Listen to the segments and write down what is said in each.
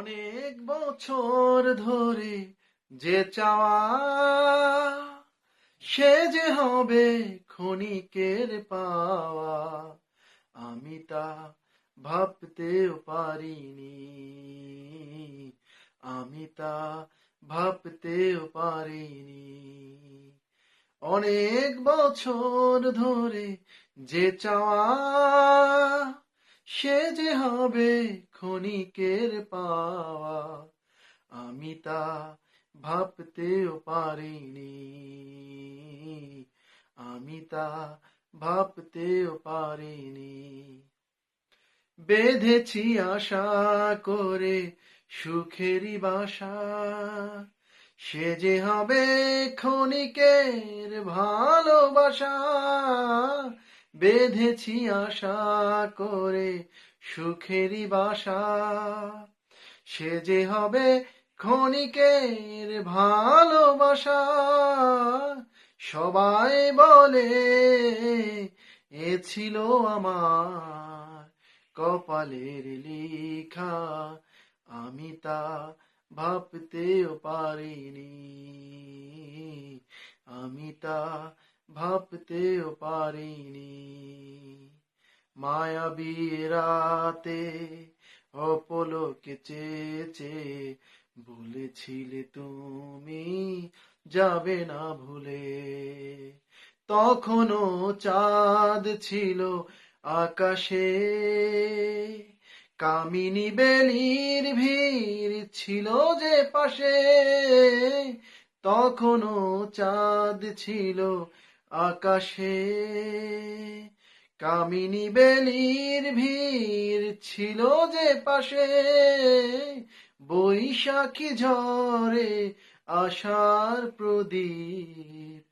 অনেক বছর ধরে যে চাওয়া, সে যে হবে ক্ষণিকের পাওয়া। আমি তা ভাবতেও পারিনি। আমি তা ভাবতেও পারিনি। অনেক বছর ধরে যে চাওয়া সে যে হবে ক্ষণিকের পাওয়া, আমি তা ভাবতেও পারিনি। আমি তা ভাবতেও পারিনি। বেঁধেছি আশা করে সুখেরই বাসা, সে যে হবে ক্ষণিকের ভালোবাসা বেঁধেছি আশা করে সুখেরই বাসা। সে যে হবে ক্ষণিকের ভালোবাসা। সবাই বলে, এ ছিল আমার কপালের লেখা। আমি তা ভাবতেও পারিনি। আমি তা ভাবতেও পারিনি। মায়াবী রাতে অপলকে চেয়েছে, বলেছিলে তুমি যাবে না ভুলে। তখনও চাঁদ ছিল আকাশে, কামিনী বেলির ভিড় ছিল যে পাশে। তখনও চাঁদ ছিল আকাশে কামিনী বেলির ভিড় ছিল যে পাশে, বৈশাখী ঝরে আশার প্রদীপ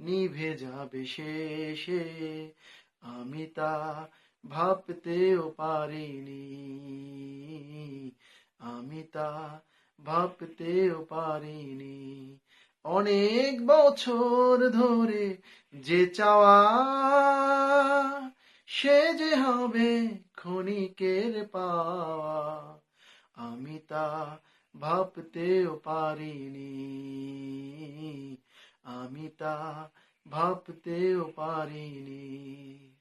নিভে যাবে শেষে। আমি তা ভাবতেও পারিনি, আমি তা ভাবতেও পারিনি। অনেক বছর ধরে যে চাওয়া, সে যে হবে ক্ষণিকের পাওয়া। আমি তা ভাবতেও পারিনি। আমি তা ভাবতেও পারিনি।